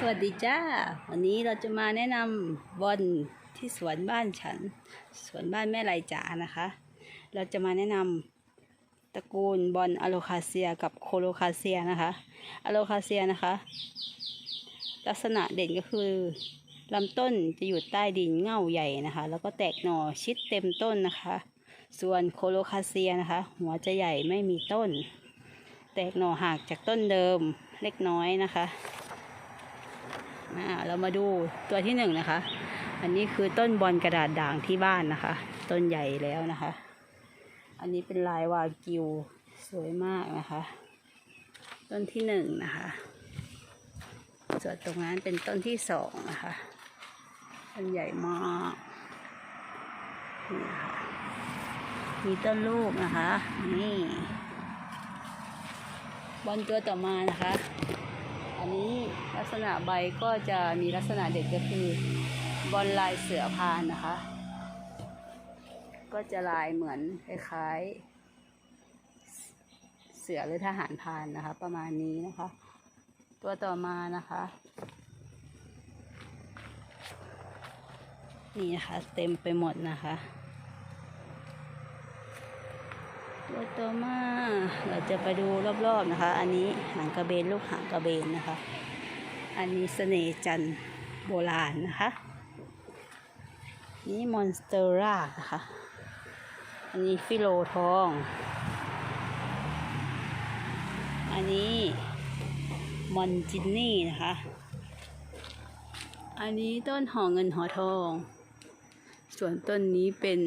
สวัสดีจ้า วันนี้เราจะมาแนะนำบอลที่สวนบ้านฉัน สวนบ้านแม่ไรจ๋านะคะ เราจะมาแนะนำตระกูลบอลอะโลคาเซียกับโคโลคาเซียนะคะอะโลคาเซียนะคะ ลักษณะเด่นก็คือลำต้นจะอยู่ใต้ดินเง่าใหญ่นะคะ แล้วก็แตกหน่อชิดเต็มต้นนะคะ ส่วนโคโลคาเซียนะคะ หัวจะใหญ่ไม่มีต้น แตกหน่อห่างจากต้นเดิมเล็กน้อยนะคะ อ่าเรามาดูตัวที่หนึ่งนะคะ อันนี้คือต้นบอลกระดาษด่างที่บ้านนะคะ ต้นใหญ่แล้วนะคะ อันนี้เป็นลายวากิวสวยมากนะคะ ต้นที่หนึ่งนะคะ ส่วนตรงนั้นเป็นต้นที่สองนะคะ ต้นใหญ่มากนี่นะคะมีต้นลูกนะคะ นี่บอลตัวต่อมานะคะ นนี้ลักษณะใบก็จะมีลักษณะเด่นก็คือบอลลายเสือพานนะคะ ก็จะลายเหมือนคล้ายๆเสือหรือทหารพานนะคะ ประมาณนี้นะคะ ตัวต่อมานะคะ นี่นะคะ เต็มไปหมดนะคะ ตัวต่อมาเราจะไปดูรอบๆนะคะ อันนี้หางกระเบนลูกหางกระเบนนะคะ อันนี้เสน่ห์จันโบราณนะคะ นี่มอนสเตอร่านะคะ อันนี้ฟิโลทอง อันนี้มอนจินนี่นะคะ อันนี้ต้นหอเงินหอทอง ส่วนต้นนี้เป็น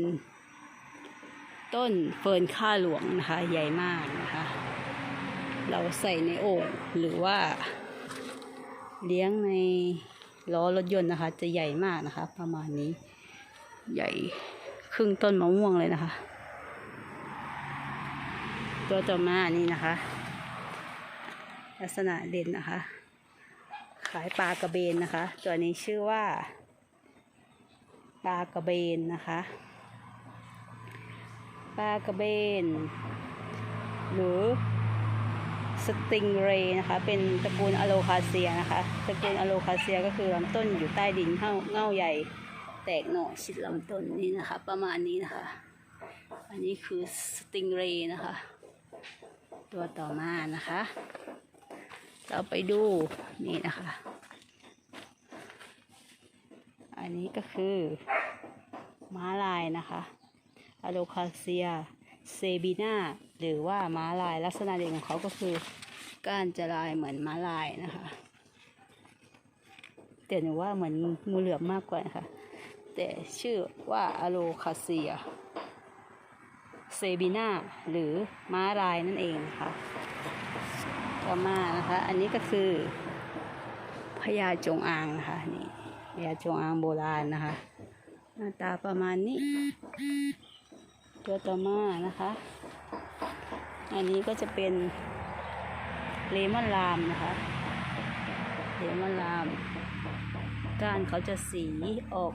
ต้นเฟิร์นข้าหลวงนะคะ ใหญ่มากนะคะ เราใส่ในโอ่งหรือว่า เลี้ยงในล้อรถยนต์นะคะ จะใหญ่มากนะคะ ประมาณนี้ใหญ่ครึ่งต้นมะม่วงเลยนะคะ ตัวต่อมานี่นะคะ ลักษณะเด่นนะคะ ขายปลากระเบนนะคะ ตัวนี้ชื่อว่าปลากระเบนนะคะ ปลากระเบน หรือสติงเรย์นะคะ เป็นตระกูลอะโลคาเซียนะคะ ตระกูลอะโลคาเซียก็คือลำต้นอยู่ใต้ดินเง่าเง่าใหญ่ แตกหน่อชิดลำต้นนี่นะคะ ประมาณนี้นะคะ อันนี้คือสติงเรย์นะคะ ตัวต่อมานะคะ เราไปดูนี่นะคะ อันนี้ก็คือม้าลายนะคะ อะโลคาเซีย เซบีนาหรือว่าม้าลายลักษณะเด่นของเขาก็คือก้านจะลายเหมือนม้าลายนะคะแต่หนูว่าเหมือนงูเหลือมมากกว่านะคะแต่ชื่อว่าอะโลคาเซีย เซบีนาหรือม้าลายนั่นเองนะคะต่อมานะคะ อันนี้ก็คือพญาจงอางนะคะนี่พญาจงอางโบราณนะคะ หน้าตาประมาณนี้ ตัวต่อมานะคะ อันนี้ก็จะเป็นเลมอนลามนะคะเลมอนลาม ก้านเขาจะสีออก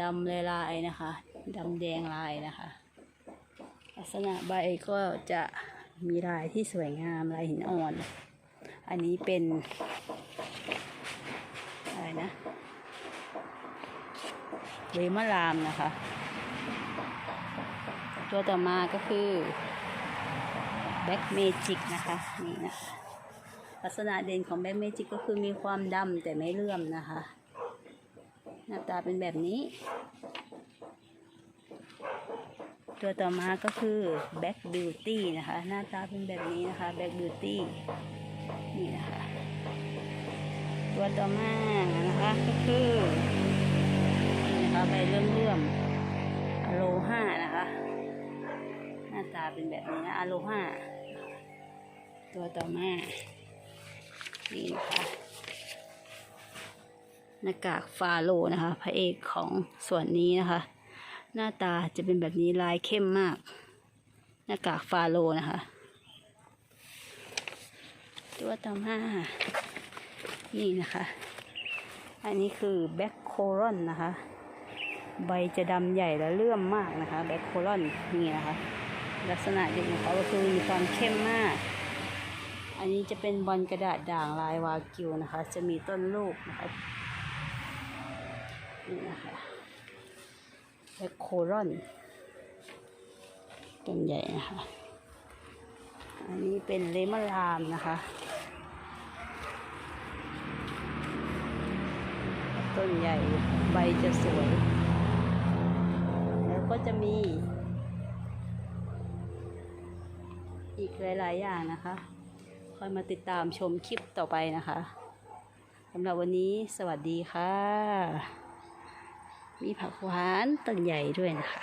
ดำๆลายๆนะคะดำแดงลายนะคะ ลักษณะใบก็จะมีลายที่สวยงามลายหินอ่อน อันนี้เป็นอะไรนะเลมอนลามนะคะ ตัวต่อมาก็คือแบ็กเมจิกนะคะนี่นะคะลักษณะเด่นของแบ็กเมจิกก็คือมีความดำแต่ไม่เลื่อมนะคะ หน้าตาเป็นแบบนี้ ตัวต่อมาก็คือแบ็กบิวตี้นะคะ หน้าตาเป็นแบบนี้นะคะแบ็กบิวตี้นี่นะคะ ตัวต่อมานะคะก็คือนี่นะคะใบเลื่อมๆอโลห้านะคะาตาเป็นแบบนี้นะอะโลห้าตัวต่อมา นี่นะคะหน้ากากฟาโลนะคะ พระเอกของส่วนนี้นะคะ หน้าตาจะเป็นแบบนี้ลายเข้มมาก หน้ากากฟาโลนะคะ ตัวต่อมา นี่นะคะ อันนี้คือแบ็คโครอนนะคะ ใบจะดำใหญ่และเลื่อมมากนะคะ แบ็คโครอนนี่นะคะ ลักษณะเด่นของเขาก็คือมีความเข้มมาก อันนี้จะเป็นบอลกระดาษด่างลายวากิวนะคะ จะมีต้นลูกนะคะนี่นะคะและโครอนต้นใหญ่นะคะ อันนี้เป็นเลมอนลามนะคะต้นใหญ่ใบจะสวย แล้วก็จะมี อีกหลาย ๆ อย่างนะคะ คอยมาติดตามชมคลิปต่อไปนะคะสำหรับวันนี้สวัสดีค่ะ มีผักหวานต้นใหญ่ด้วยนะคะ